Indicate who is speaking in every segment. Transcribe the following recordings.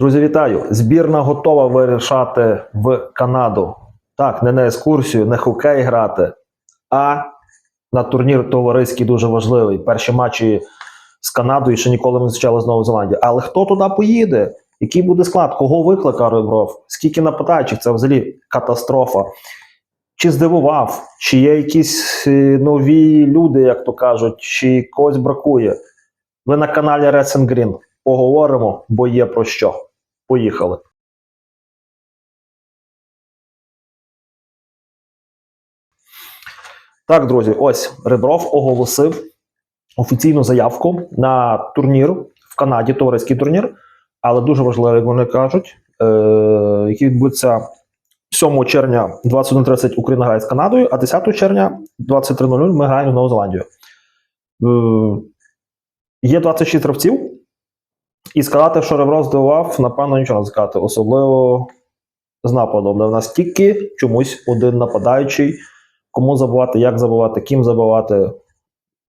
Speaker 1: Друзі, вітаю! Збірна готова вирішати в Канаду. Так, не на екскурсію, не хокей грати, а на турнір товариський дуже важливий. Перші матчі з Канадою ще ніколи не зустрічали з Новою Зеландією. Але хто туди поїде? Який буде склад? Кого викликав Ребров? Скільки нападаючих? Це взагалі катастрофа. Чи здивував, чи є якісь е, нові люди, як то кажуть, чи когось бракує? Ви на каналі and Green. Поговоримо, бо є про що. Поїхали. Так, друзі, ось Ребров оголосив офіційну заявку на турнір в Канаді, товариський турнір, але дуже важливо, як вони кажуть, е- який відбудеться 7 червня 21.30 Україна грає з Канадою, а 10 червня 23.00 ми граємо з Нову Зеландію. Е- є 26 гравців. І сказати, що Ребро здивував, напевно, нічого не сказати. Особливо з нападом, де в нас тільки чомусь один нападаючий. Кому забувати, як забувати, ким забувати,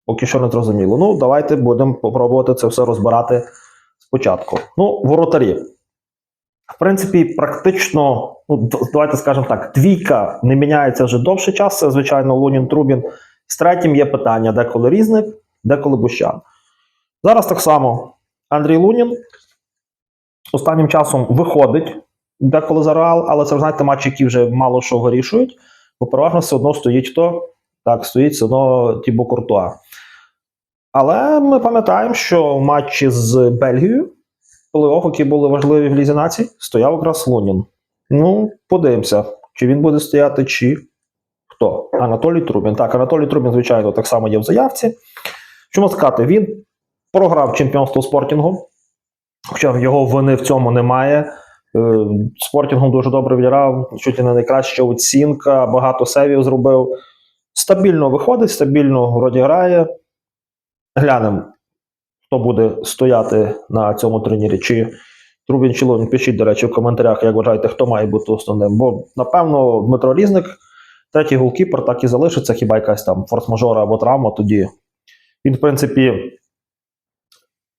Speaker 1: поки що не зрозуміло. Ну, давайте будемо пробувати це все розбирати спочатку. Ну, воротарі. В принципі, практично, ну, давайте скажемо так, двійка не міняється вже довший час. Це, звичайно, Лунін Трубін. З третім є питання: деколи різник, деколи Бущан. Зараз так само. Андрій Лунін останнім часом виходить деколи за Реал, але це, знаєте, матчі, які вже мало що вирішують, бо переважно все одно стоїть хто? Так, стоїть все одно Тібо Куртуа. Але ми пам'ятаємо, що в матчі з Бельгією, плей-офф, були важливі в Лізі націй, стояв якраз Лунін. Ну, подивимося, чи він буде стояти, чи хто? Анатолій Трубін. Так, Анатолій Трубін, звичайно, так само є в заявці. Чому сказати, він програв чемпіонство спортінгу, хоча його вини в цьому немає. Е, Спортінгом дуже добре відіграв, чуть не найкраща оцінка, багато севів зробив. Стабільно виходить, стабільно вроді грає. Глянемо, хто буде стояти на цьому турнірі. Чи Трубін чи Лунін, пишіть, до речі, в коментарях, як вважаєте, хто має бути основним. Бо, напевно, Дмитро Різник, третій голкіпер, так і залишиться, хіба якась там форс-мажора або травма тоді. Він, в принципі,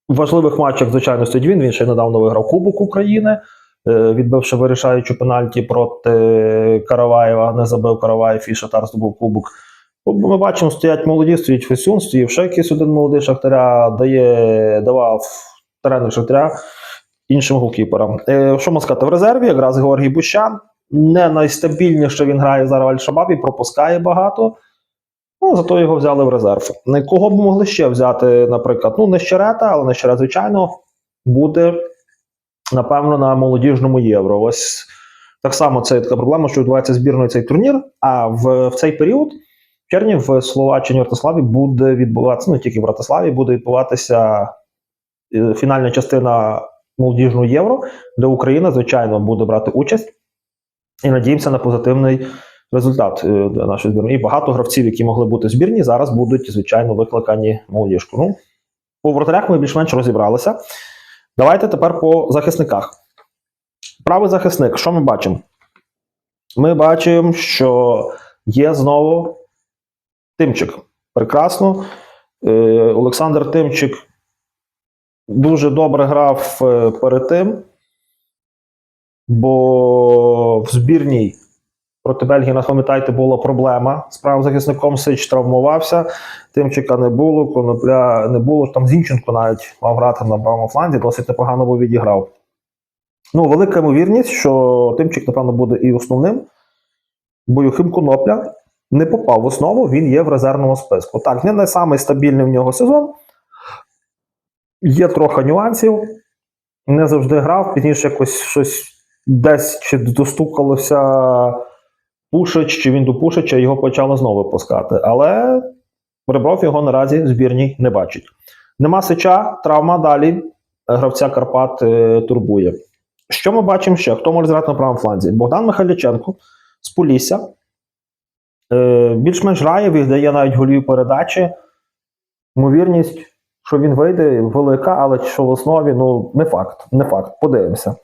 Speaker 1: в важливих матчах, звичайно, стоїть він. Він ще недавно виграв Кубок України, е, відбивши вирішаючу пенальті проти Караваєва. Не забив Караваєв і Шатар здобув Кубок. Ми бачимо, стоять молоді, стоїть Фесюн, стоїть ще якийсь один молодий Шахтаря, дає, давав тренер Шахтаря іншим голкіперам. Е, що можна сказати, в резерві якраз Георгій Бущан. Не найстабільніше він грає зараз в Аль-Шабабі, пропускає багато. Ну, зато його взяли в резерв. Кого б могли ще взяти, наприклад, ну, не Щерета, але не Щерет, звичайно, буде, напевно, на молодіжному євро. Ось так само це така проблема, що відбувається збірною цей турнір. А в, в цей період в червні в Словаччині Вратиславі буде відбуватися, ну тільки в Вратиславі буде відбуватися е, фінальна частина молодіжного євро, де Україна, звичайно, буде брати участь. І надіємося на позитивний результат е, нашої збірної. І багато гравців, які могли бути збірні, зараз будуть, звичайно, викликані молодіжку. Ну, по воротарях ми більш-менш розібралися. Давайте тепер по захисниках. Правий захисник, що ми бачимо? Ми бачимо, що є знову Тимчик. Прекрасно. Е, Олександр Тимчик дуже добре грав е, перед тим, бо в збірній проти Бельгії, нас пам'ятаєте, була проблема з правим захисником. Сич травмувався, Тимчика не було, конопля не було. Там Зінченко навіть мав грати на правому фланзі, досить непогано був відіграв. Ну, велика ймовірність, що Тимчик, напевно, буде і основним, бо Юхим Конопля не попав в основу, він є в резервному списку. Так, не найсамий стабільний в нього сезон. Є трохи нюансів. Не завжди грав, пізніше якось щось десь чи достукалося Пушич, чи він до Пушича, його почали знову випускати. Але Ребров його наразі в збірній не бачить. Нема сича, травма далі. Гравця Карпат е, турбує. Що ми бачимо ще? Хто може зіграти на правому фланзі? Богдан Михайліченко з Полісся. Е, більш-менш грає, віддає навіть голів передачі. Ймовірність, що він вийде, велика, але що в основі, ну, не факт. Не факт. Подивимося.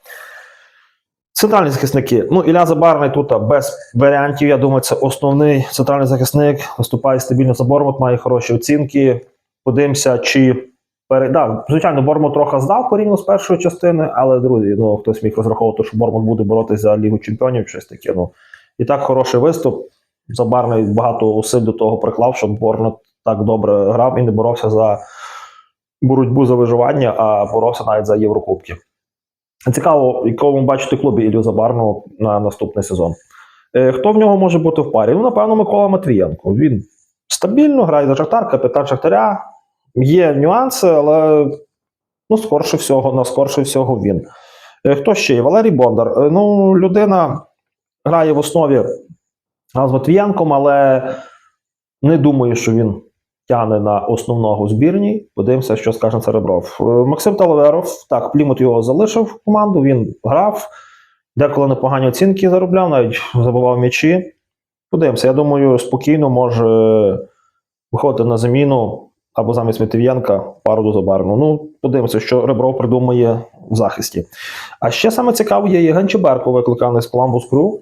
Speaker 1: Центральні захисники. Ну, Ілля Забарний тут без варіантів. Я думаю, це основний центральний захисник. Виступає стабільно за Бормут, має хороші оцінки. Подивимося, чи Пере... Да, звичайно, Бормут трохи здав порівняно з першої частини, але друзі, ну хтось міг розраховувати, що Бормут буде боротися за Лігу Чемпіонів, щось таке. Ну і так хороший виступ. Забарний багато усиль до того приклав, щоб Бормут так добре грав і не боровся за боротьбу за виживання, а боровся навіть за Єврокубки. Цікаво, якого ви бачите клубі Іллю Забарного на наступний сезон. Е, Хто в нього може бути в парі? Ну, напевно, Микола Матвієнко. Він стабільно грає за Шахтар, капітан Шахтаря. Є нюанси, але ну, скорше всього, на скорше всього він. Е, Хто ще є? Валерій Бондар. Е, Ну, людина грає в основі з Матвієнком, але не думаю, що він тягне на основного в збірній. Подивимося, що скаже Церебров. Е, Максим Талаверов, так, Плімут його залишив команду, він грав, деколи непогані оцінки заробляв, навіть забивав м'ячі. Подивимося, я думаю, спокійно може виходити на заміну або замість Матвієнка пару до Забарну. Ну, подивимося, що Ребров придумає в захисті. А ще саме цікаво є Євген Чеберко, викликаний з Columbus Crew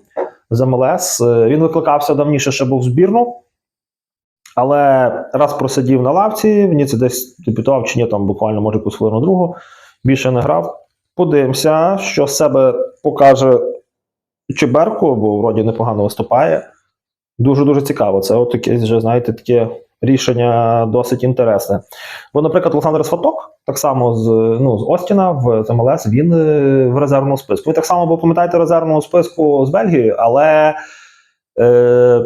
Speaker 1: з МЛС. Е, Він викликався давніше, ще був в збірну. Але раз просидів на лавці, в Ніці десь дебютував чи ні, там буквально може якусь хвилину другу, більше не грав. Подивимося, що з себе покаже Чеберко, бо вроді непогано виступає. Дуже-дуже цікаво. Це от таке, вже, знаєте, таке рішення досить інтересне. Бо, наприклад, Олександр Сваток, так само з, ну, з Остіна в МЛС, він е, в резервному списку. Ви так само, бо пам'ятаєте, резервному списку з Бельгії, але. Е,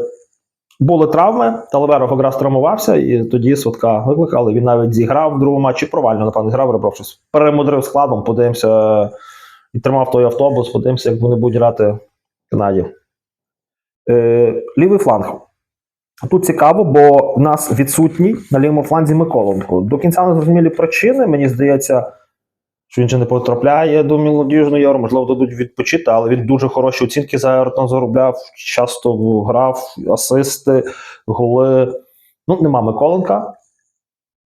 Speaker 1: були травми, Талаверов якраз травмувався, і тоді Сватка викликали. Він навіть зіграв в другому матчі, провально, напевно, зіграв, Ребров щось перемудрив складом, подивимося, і тримав той автобус, подивимося, як вони будуть грати Канаді. Е, лівий фланг. Тут цікаво, бо в нас відсутній на лівому фланзі Миколенко. До кінця не зрозумілі причини. Мені здається, що він же не потрапляє до молодіжної євро, можливо, дадуть відпочити, але він дуже хороші оцінки за Евертон заробляв, часто грав, асисти, голи. Ну, нема Миколенка.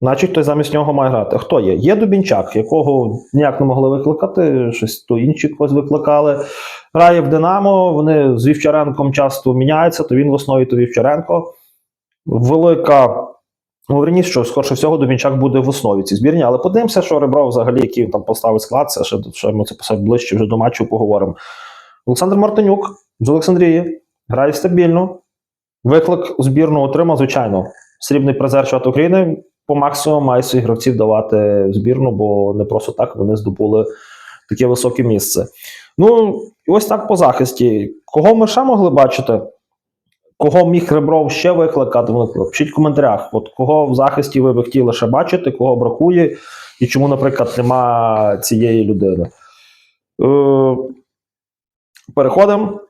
Speaker 1: Значить, той замість нього має грати. Хто є? Є Дубінчак, якого ніяк не могли викликати, щось то інші когось викликали. Грає в Динамо, вони з Вівчаренком часто міняються, то він в основі, то Вівчаренко. Велика Ну, верніше, що скорше всього Дубінчак буде в основі цій збірні, але подивимося, що Ребров взагалі, який там поставить склад, це ще, ще ми це писати ближче вже до матчу поговоримо. Олександр Мартинюк з Олександрії грає стабільно. Виклик у збірну отримав, звичайно. Срібний призер чемпіонату України по максимуму має своїх гравців давати в збірну, бо не просто так вони здобули таке високе місце. Ну, і ось так по захисті. Кого ми ще могли бачити? Кого міг Ребров ще викликати? Пишіть в коментарях, от кого в захисті ви би хотіли ще бачити, кого бракує, і чому, наприклад, нема цієї людини. Е, переходимо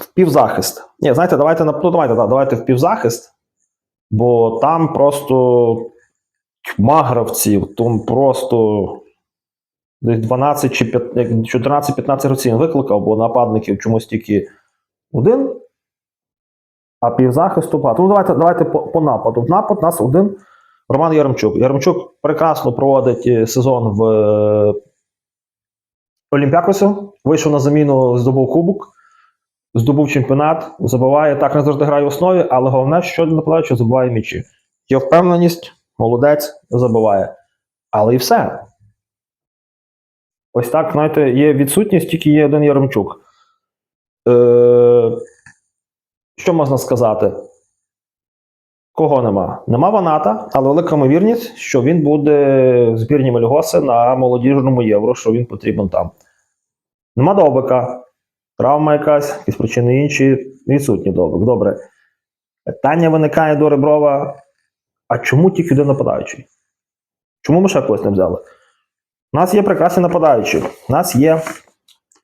Speaker 1: в півзахист. Ні, знаєте, давайте ну, давайте, да, давайте в півзахист, бо там просто тьма гравців, там просто десь 12 чи 14-15 гравців викликав, бо нападників чомусь тільки один. А півзахисту багато. Ну, давайте, давайте по, по нападу. В напад у нас один Роман Яремчук. Яремчук прекрасно проводить е, сезон в е, Олімпіакосі. Вийшов на заміну, здобув кубок, здобув чемпіонат, забиває. Так не завжди грає в основі, але головне, що нападаючи, забиває м'ячі. Є впевненість, молодець, забиває. Але і все. Ось так, знаєте, є відсутність, тільки є один Яремчук. Е, що можна сказати? Кого нема? Нема Ваната, але велика ймовірність, що він буде в збірні Мельгоси на молодіжному євро, що він потрібен там. Нема Довбика, травма якась, якісь причини інші, відсутні Довбик. Добре. Питання виникає до Реброва: а чому тільки один нападаючий? Чому ми ще когось не взяли? У нас є прекрасні нападаючі. У нас є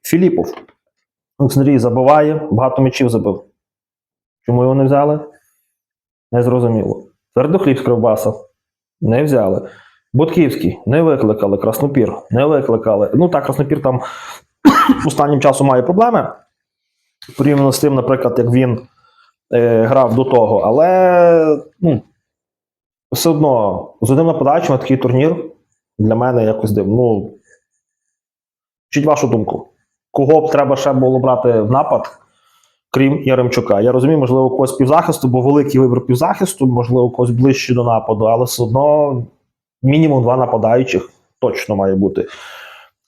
Speaker 1: Філіпов. Олександрій забиває, багато м'ячів забив. Чому його не взяли? Незрозуміло. Твердохліб з Кривбаса не взяли. Будківський не викликали. Краснопір не викликали. Ну так, Краснопір там останнім часом має проблеми. Порівняно з тим, наприклад, як він е, грав до того. Але ну, все одно з одним нападаючим на такий турнір для мене якось дивно. Ну, Чіть вашу думку. Кого б треба ще було брати в напад? Крім Яремчука. Я розумію, можливо, когось півзахисту, бо великий вибір півзахисту, можливо, когось ближче до нападу, але все одно мінімум два нападаючих точно має бути.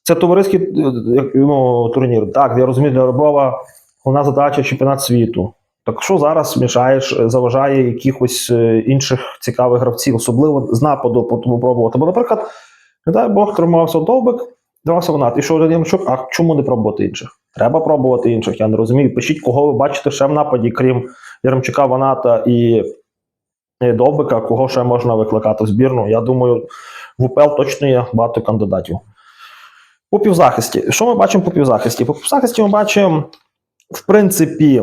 Speaker 1: Це товариський е, ну, турнір. Так, я розумію, для Реброва головна задача чемпіонат світу. Так що зараз мішаєш, е, заважає якихось е, інших цікавих гравців, особливо з нападу попробувати. Бо, наприклад, не дай Бог тримався довбик, тримався Ванат. І що один Ямчук, а чому не пробувати інших? Треба пробувати інших, я не розумію. Пишіть, кого ви бачите ще в нападі, крім Яремчука, Ваната і Довбика, кого ще можна викликати в збірну. Я думаю, в УПЛ точно є багато кандидатів. По півзахисті. Що ми бачимо по півзахисті? По півзахисті ми бачимо, в принципі,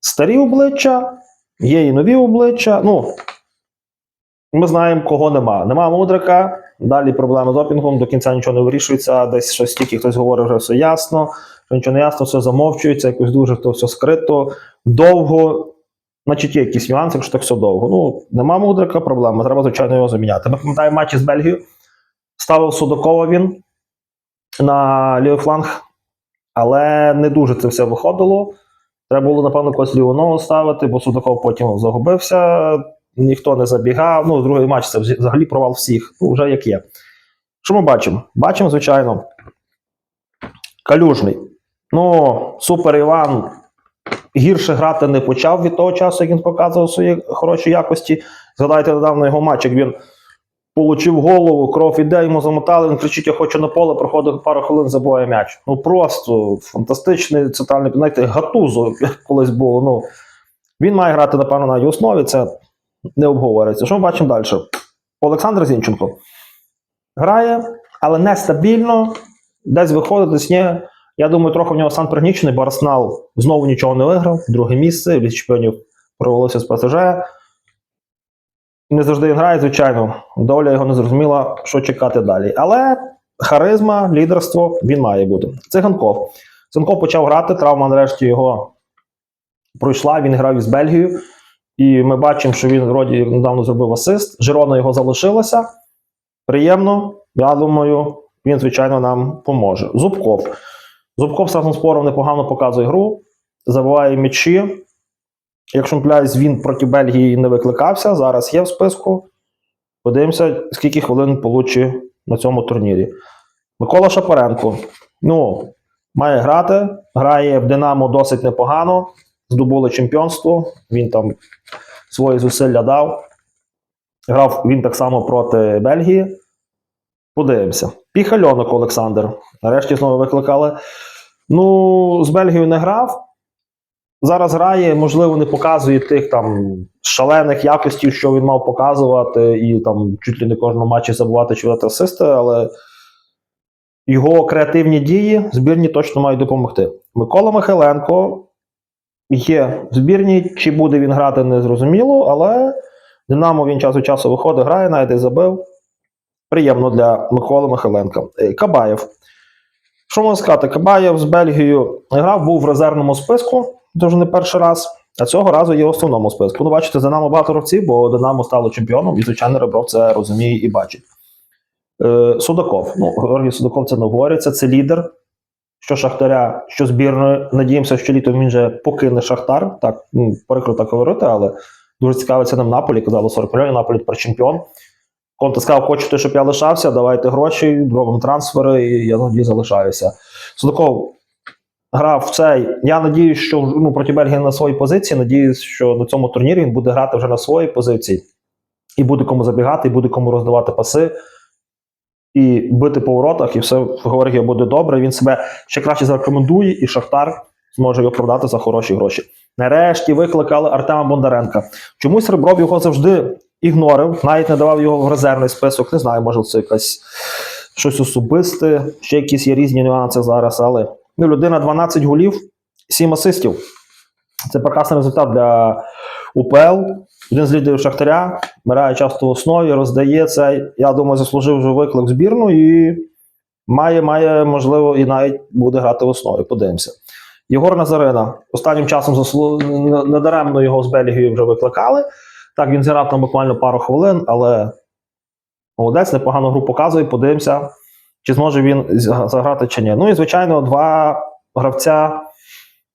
Speaker 1: старі обличчя, є і нові обличчя. Ну, ми знаємо, кого нема. Нема мудрика, далі проблеми з опінгом, до кінця нічого не вирішується, десь щось тільки хтось говорить, вже все ясно, що нічого не ясно, все замовчується, якось дуже то все скрито, довго. Значить, є якісь нюанси, якщо так все довго. Ну, нема мудрика, проблема, треба, звичайно, його заміняти. Ми пам'ятаємо матчі з Бельгією. Ставив Судакова він на лівий фланг, але не дуже це все виходило. Треба було, напевно, когось ліву ногу ставити, бо Судаков потім загубився, ніхто не забігав. Ну, другий матч це взагалі провал всіх. Ну, вже як є. Що ми бачимо? Бачимо, звичайно, калюжний. Ну, супер Іван гірше грати не почав від того часу, як він показував свої хороші якості. Згадайте недавно його матч, як він получив голову, кров іде, йому замотали, він кричить, я хочу на поле, проходить пару хвилин, забуває м'яч. Ну просто фантастичний центральний, знаєте, гатузо колись було. Ну, він має грати, напевно, на її основі, це не обговорюється. Що ми бачимо далі? Олександр Зінченко грає, але нестабільно, десь виходить, десь. Я думаю, трохи в нього стан пригнічений, бо Арсенал знову нічого не виграв. Друге місце, в лісі чемпіонів провалився з ПСЖ. Не завжди він грає, звичайно. Доля його не зрозуміла, що чекати далі. Але харизма, лідерство він має бути. Циганков. Циганков почав грати, травма нарешті його пройшла. Він грав із Бельгією. І ми бачимо, що він вроді недавно зробив асист. Жирона його залишилася. Приємно. Я думаю, він, звичайно, нам поможе. Зубков. Зубков з спором непогано показує гру, забиває м'ячі. Якщо не він проти Бельгії не викликався. Зараз є в списку. Подивимося, скільки хвилин получить на цьому турнірі. Микола Шапаренко. Ну, має грати. Грає в Динамо досить непогано. Здобули чемпіонство. Він там свої зусилля дав. Грав він так само проти Бельгії. Подивимося. Піхальонок Олександр. Нарешті знову викликали. Ну, з Бельгією не грав. Зараз грає, можливо, не показує тих там шалених якостей, що він мав показувати, і там чуть ли не кожному матчі забувати чи асисти, але його креативні дії збірні точно мають допомогти. Микола Михайленко є в збірні, чи буде він грати, не зрозуміло, але Динамо він час від часу виходить, грає, навіть і забив. Приємно для Миколи Михайленка. Е, Кабаєв. Що можна сказати? Кабаєв з Бельгією грав, був в резервному списку, дуже не перший раз, а цього разу є в основному списку. Ну, бачите, за нами багато гравців, бо Динамо стало чемпіоном, і, звичайно, Ребров це розуміє і бачить. Е, Судаков. Ну, Георгій Судаков це не говориться, це лідер. Що Шахтаря, що збірної. Надіємося, що літом він же покине Шахтар. Так, ну, прикро так говорити, але дуже цікавиться ним Наполі. Казали 40 мільйонів, Наполі тепер чемпіон. Конте сказав, хочете, щоб я лишався, давайте гроші, робимо трансфери, і я тоді залишаюся. Судаков грав в цей. Я надіюсь, що ну, проти Бельгії на своїй позиції. Надіюсь, що на цьому турнірі він буде грати вже на своїй позиції, і буде кому забігати, і буде кому роздавати паси, і бити по воротах, і все в Георгія буде добре. Він себе ще краще зарекомендує, і Шахтар зможе його продати за хороші гроші. Нарешті викликали Артема Бондаренка. Чомусь Ребров його завжди ігнорив, навіть не давав його в резервний список. Не знаю, може це якась щось особисте, ще якісь є різні нюанси зараз. Але ну, людина 12 голів, 7 асистів. Це прекрасний результат для УПЛ. Один з лідерів Шахтаря, грає часто в основі, роздає. Я думаю, заслужив вже виклик збірну і має, має, можливо, і навіть буде грати в основі. Подивимося. Єгор Назарина останнім часом заслу... недаремно його з Бельгією вже викликали. Так, він зіграв там буквально пару хвилин, але молодець, непогану гру показує. Подивимося, чи зможе він заграти чи ні. Ну і, звичайно, два гравця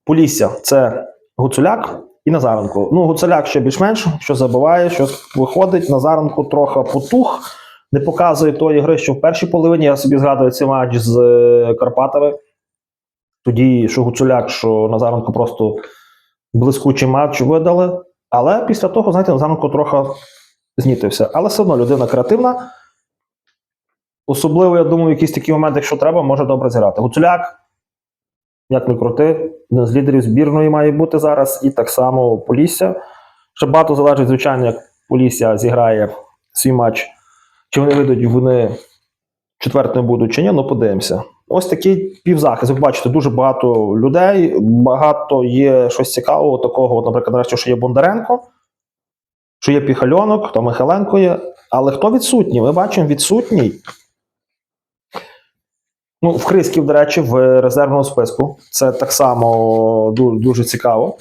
Speaker 1: Полісся це Гуцуляк і Назаренко. Ну, Гуцуляк ще більш-менш, що забиває, що виходить. Назаренко трохи потух. не показує тої гри, що в першій половині я собі згадую цей матч з е, Карпатами. Тоді, що Гуцуляк, що Назаренко просто блискучий матч видали. Але після того, знаєте, Назаренко трохи знітився. Але все одно людина креативна. Особливо, я думаю, якісь такі моменти, якщо треба, може добре зіграти. Гуцуляк, як не крути, один з лідерів збірної має бути зараз, і так само Полісся. Ще багато залежить, звичайно, як Полісся зіграє свій матч, чи вони вийдуть вони четвертим будуть чи ні, ну подивимося. Ось такий півзахист. Ви бачите, дуже багато людей, багато є щось цікавого, такого, от, наприклад, нарешті, що є Бондаренко, що є Піхальонок, там Михайленко є. Але хто відсутній? Ми бачимо відсутній. Ну, в Хрисків, до речі, в резервному списку. Це так само дуже, дуже цікаво.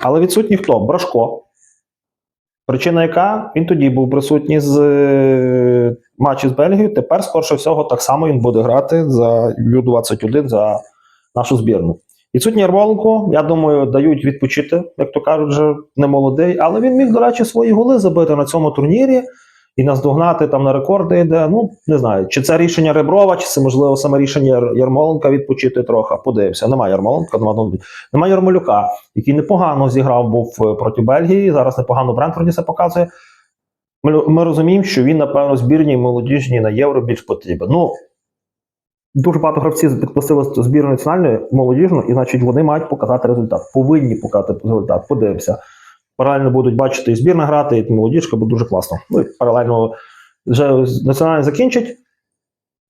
Speaker 1: Але відсутній хто? Брашко. Причина яка? Він тоді був присутній з матчі з Бельгією. Тепер, скорше всього, так само він буде грати за Ю-21 за нашу збірну. Відсутній Ярмоленко, я думаю, дають відпочити, як то кажуть, вже не молодий, але він міг, до речі, свої голи забити на цьому турнірі і наздогнати там на рекорди йде. Ну, не знаю, чи це рішення Реброва, чи це можливо саме рішення Ярмоленка відпочити трохи. Подивився. Немає Ярмоленка, немає, немає Ярмолюка, який непогано зіграв був е, проти Бельгії. Зараз непогано Брентфорді це показує. Ми, ми розуміємо, що він, напевно, збірній молодіжній на євро більш потрібен. Ну, дуже багато гравців підпустили збірну національної молодіжну, і значить вони мають показати результат. Повинні показати результат. Подивимося. Паралельно будуть бачити і збірна грати, і молодіжка, буде дуже класно. Ну і паралельно вже національний закінчить.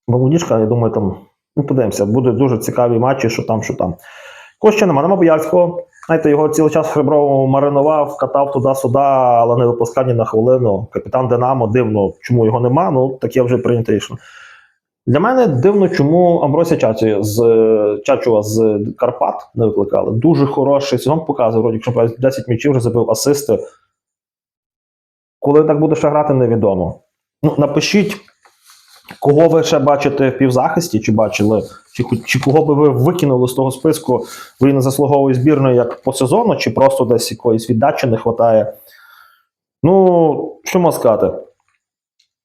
Speaker 1: Молодіжка, я думаю, там ну, подивимося, будуть дуже цікаві матчі, що там, що там. Кого нема, нема Боярського. Знаєте, його цілий час Хребров маринував, катав туди-сюди, але не випускав ні на хвилину. Капітан Динамо, дивно, чому його нема. Ну, таке вже прийнято рішення. Для мене дивно, чому Амбросія Чачу з Чачува з Карпат не викликали. Дуже хороший сезон показує, вроді, якщо 10 м'ячів вже забив асисти. Коли так буде ще грати, невідомо. Ну, напишіть, кого ви ще бачите в півзахисті, чи бачили, чи, чи кого би ви викинули з того списку, ви не заслуговує збірної як по сезону, чи просто десь якоїсь віддачі не вистачає. Ну, що можна сказати?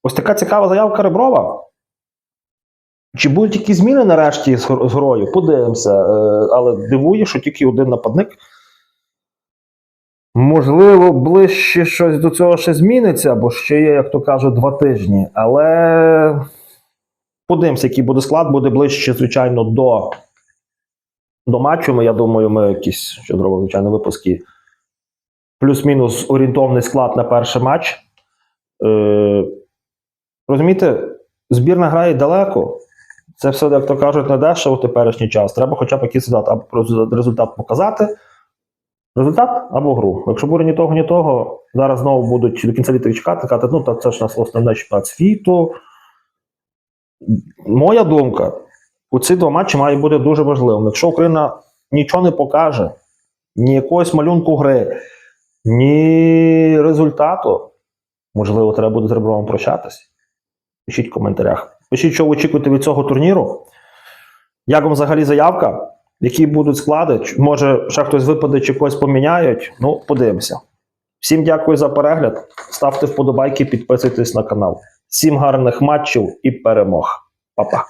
Speaker 1: Ось така цікава заявка Реброва. Чи будуть якісь зміни нарешті з грою? Подивимося. Е, Але дивує, що тільки один нападник. Можливо, ближче щось до цього ще зміниться, бо ще є, як то кажуть, два тижні. Але подивимося, який буде склад, буде ближче, звичайно, до, до матчу. Я думаю, ми якісь що зробимо, звичайно, випуски. Плюс-мінус орієнтовний склад на перший матч. Е, розумієте, збірна грає далеко. Це все, як то кажуть, не дешево в теперішній час. Треба хоча б якийсь результат, показати. Результат або гру. Якщо буде ні того, ні того, зараз знову будуть до кінця літа чекати, казати, ну та це ж нас основне чемпіонат світу. Моя думка, у ці два матчі має бути дуже важливим. Якщо Україна нічого не покаже, ні якогось малюнку гри, ні результату, можливо, треба буде з Ребровим прощатись. Пишіть в коментарях. Пишіть, що ви очікуєте від цього турніру. Як вам взагалі заявка? Які будуть склади? Може, ще хтось випаде, чи когось поміняють? Ну, подивимося. Всім дякую за перегляд. Ставте вподобайки, підписуйтесь на канал. Всім гарних матчів і перемог. Па-па.